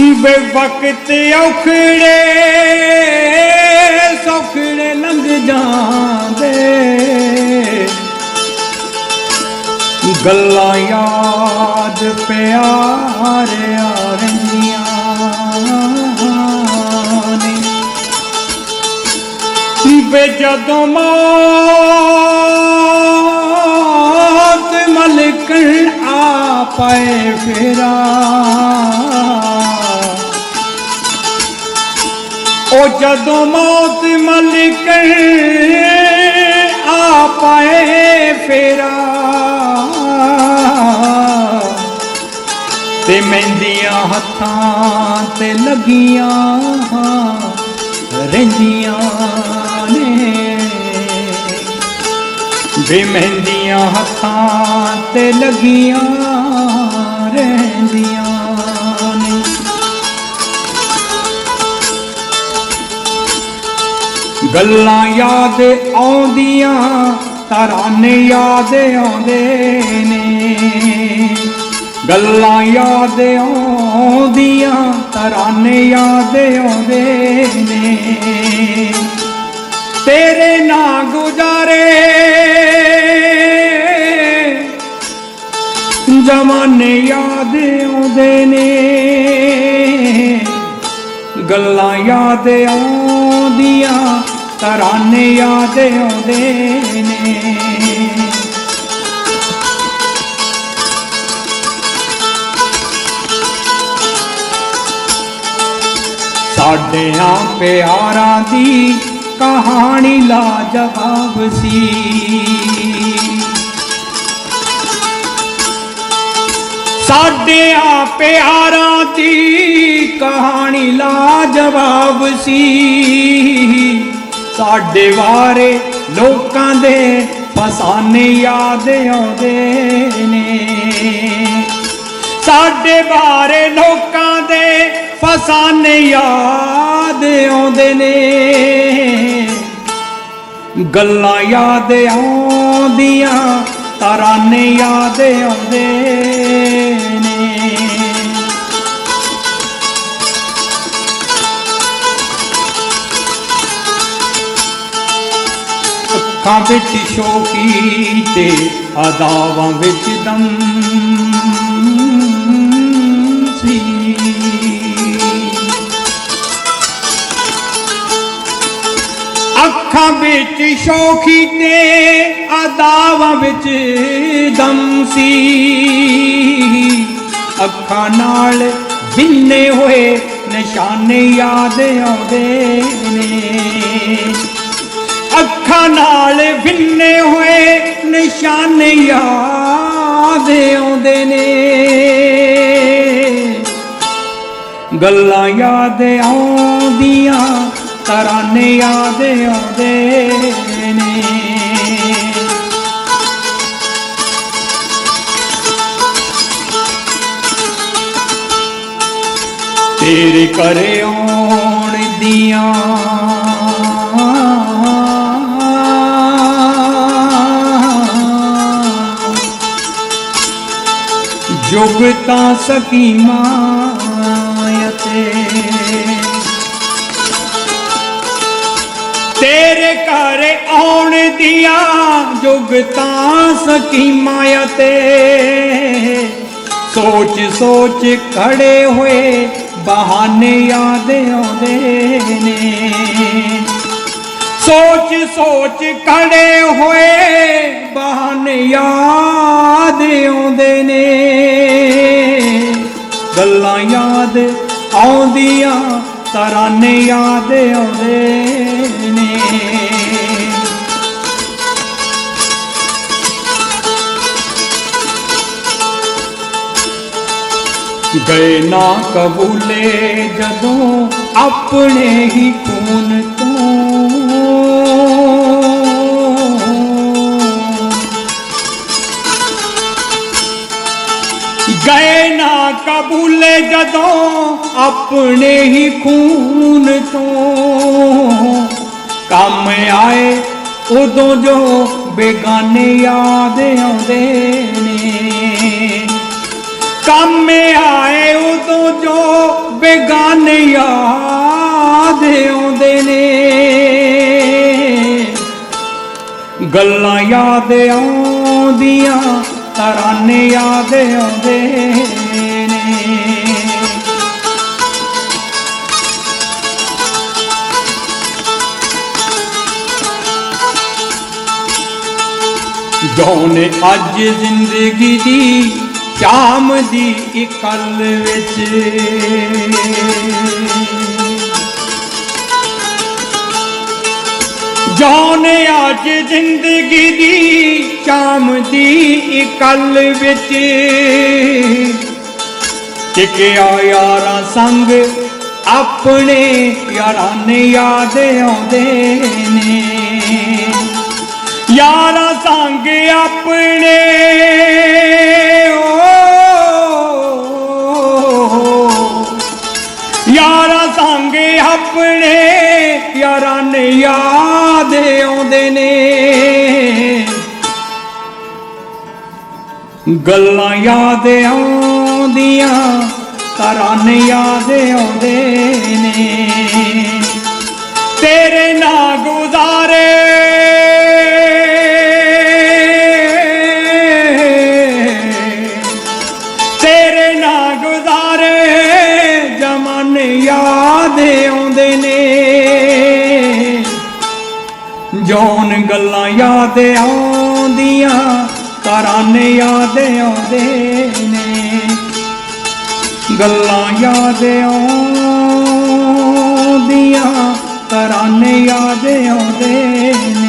ਬੇ ਵਕਤ ਔਖੜੇ, ਸੌਖੜੇ ਲੰਘ ਜਾਂਦੇ। ਗੱਲਾਂ ਯਾਦ ਪਿਆਰਿਆ ਰਹਿੰਦੀਆਂ ਨੇ। ਬੇ ਜਦੋਂ ਮੌਤ ਮਲਕ ਆ ਪਏ ਫੇਰਾ ਉਹ ਜਦੋਂ ਮੌਤ ਮਲਿਕ ਆ ਪਾਏ ਫੇਰਾ। ਤੇ ਮਹਿੰਦੀਆਂ ਹੱਥਾਂ ਤੇ ਲੱਗੀਆਂ ਰਹਿੰਦੀਆਂ ਨੇ। ਵੇ ਮਹਿੰਦੀਆਂ ਹੱਥਾਂ ਤੇ ਲੱਗੀਆਂ ਰਹਿੰਦੀਆਂ ਗੱਲਾਂ ਯਾਦ ਆਉਂਦੀਆਂ, ਤਰਾਨੇ ਯਾਦ ਆਉਂਦੇ ਨੇ। ਗੱਲਾਂ ਯਾਦ ਆਉਂਦੀਆਂ, ਤਰਾਨੇ ਯਾਦ ਆਉਂਦੇ ਨੇ। ਤੇਰੇ ਨਾ ਗੁਜ਼ਾਰੇ ਜਮਾਨੇ ਯਾਦ ਆਉਂਦੇ ਨੇ। ਗੱਲਾਂ ਯਾਦ ਆਉਂਦੀਆਂ ਤਰਾਨੇ ਯਾਦ ਆਉਂਦੇ ਨੇ। ਸਾਡਿਆਂ ਪਿਆਰਾਂ ਦੀ ਕਹਾਣੀ ਲਾ ਜਵਾਬ ਸੀ। ਸਾਡੇ ਆ ਪਿਆਰਾਂ ਦੀ ਕਹਾਣੀ ਲਾ ਜਵਾਬ ਸੀ। ਸਾਡੇ ਬਾਰੇ ਲੋਕਾਂ ਦੇ ਫਸਾਨੇ ਯਾਦ ਆਉਂਦੇ ਨੇ। ਸਾਡੇ ਬਾਰੇ ਲੋਕਾਂ ਦੇ ਫਸਾਨੇ ਯਾਦ ਆਉਂਦੇ ਨੇ। ਗੱਲਾਂ ਯਾਦ ਆਉਂਦੀਆਂ, ਤਰਾਨੇ ਯਾਦ ਆਉਂਦੇ ਅੱਖਾਂ ਵਿੱਚ ਸ਼ੋਕੀ ਤੇ ਅਦਾਵਾਂ ਵਿੱਚ ਦਮ ਸੀ। ਅੱਖਾਂ ਵਿੱਚ ਸ਼ੋਖੀ ਤੇ ਅਦਾਵਾਂ ਵਿੱਚ ਦਮ ਸੀ। ਅੱਖਾਂ ਨਾਲ ਬਿੰਨੇ ਹੋਏ ਨਿਸ਼ਾਨੇ ਯਾਦ ਆਉਂਦੇ ਨੇ। ਅੱਖਾਂ ਨਾਲ ਬਿੰਨੇ ਹੋਏ ਨਿਸ਼ਾਨੇ ਯਾਦ ਆਉਂਦੇ ਨੇ। ਗੱਲਾਂ ਯਾਦ ਆਉਂਦੀਆਂ, ਤਰਾਨੇ ਯਾਦ ਆਉਂਦੇ ਨੇ। ਤੇਰੇ ਘਰੇ ਆਉਣ ਦੀਆਂ ਜੁਗਤਾਂ ਸਕੀਮਾਂ ਅਤੇ ਤੇਰੇ ਘਰ ਆਉਣ ਦੀਆਂ ਜੁਗਤਾਂ ਸਕੀਮਾਂ ਅਤੇ ਸੋਚ ਸੋਚ ਖੜੇ ਹੋਏ ਬਹਾਨੇ ਯਾਦ ਆਉਂਦੇ ਨੇ। ਸੋਚ ਸੋਚ ਖੜੇ ਹੋਏ ਬਹਾਨੇ ਯਾਦ ਆਉਂਦੇ ਨੇ। ਗੱਲਾਂ ਯਾਦ ਆਉਂਦੀਆਂ ਤਰਾਨੇ ਯਾਦ ਆਉਂਦੇ ਨੇ। ਗਏ ਨਾ ਕਬੂਲੇ ਜਦੋਂ ਆਪਣੇ ਹੀ ਖੂਨ ਗਏ ਨਾ ਕਬੂਲੇ ਜਦੋਂ ਆਪਣੇ ਹੀ ਖੂਨ ਤੋਂ ਕੰਮ ਆਏ ਉਦੋਂ ਜੋ ਬੇਗਾਨੇ ਯਾਦ ਆਉਂਦੇ ਨੇ। ਕੰਮ ਆਏ ਉਦੋਂ ਜੋ ਬੇਗਾਨੇ ਯਾਦ ਆਉਂਦੇ ਨੇ। ਗੱਲਾਂ ਯਾਦ ਆਉਂਦੀਆਂ ਤਰਾਨੇ ਯਾਦ ਆਉਂਦੇ ਨੇ। ਜੋਨੇ ਅੱਜ ਜ਼ਿੰਦਗੀ ਦੀ ਸ਼ਾਮ ਦੀ ਇਕੱਲ ਵਿੱਚ ਅੱਜ ਜ਼ਿੰਦਗੀ ਦੀ ਸ਼ਾਮ ਦੀ ਇਕੱਲ ਵਿੱਚ। ਟਿਕਿਆ ਯਾਰਾਂ ਸੰਗ ਆਪਣੇ ਯਾਰਾਂ ਨੇ ਯਾਦ ਆਉਂਦੇ ਨੇ। ਯਾਰਾਂ ਸੰਗ ਆਪਣੇ ਯਾਰਾਂ ਸੰਗ ਆਪਣੇ ਯਾਰਾਂ ਯਾਦ ਆਉਂਦੇ ਨੇ। ਗੱਲਾਂ ਯਾਦ ਆਉਂਦੀਆਂ ਤਰਾਨੇ ਯਾਦ ਆਉਂਦੇ ਨੇ। ਤੇਰੇ ਨਾ ਗੁਜ਼ਾਰੇ ਗੱਲਾਂ ਯਾਦ ਆਉਂਦੀਆਂ ਤਰਾਨੇ ਯਾਦ ਆਉਂਦੇ ਨੇ। ਗੱਲਾਂ ਯਾਦ ਆਉਂਦੀਆਂ ਤਰਾਨੇ ਯਾਦ ਆਉਂਦੇ ਨੇ। ਗੱਲਾਂ ਯਾਦ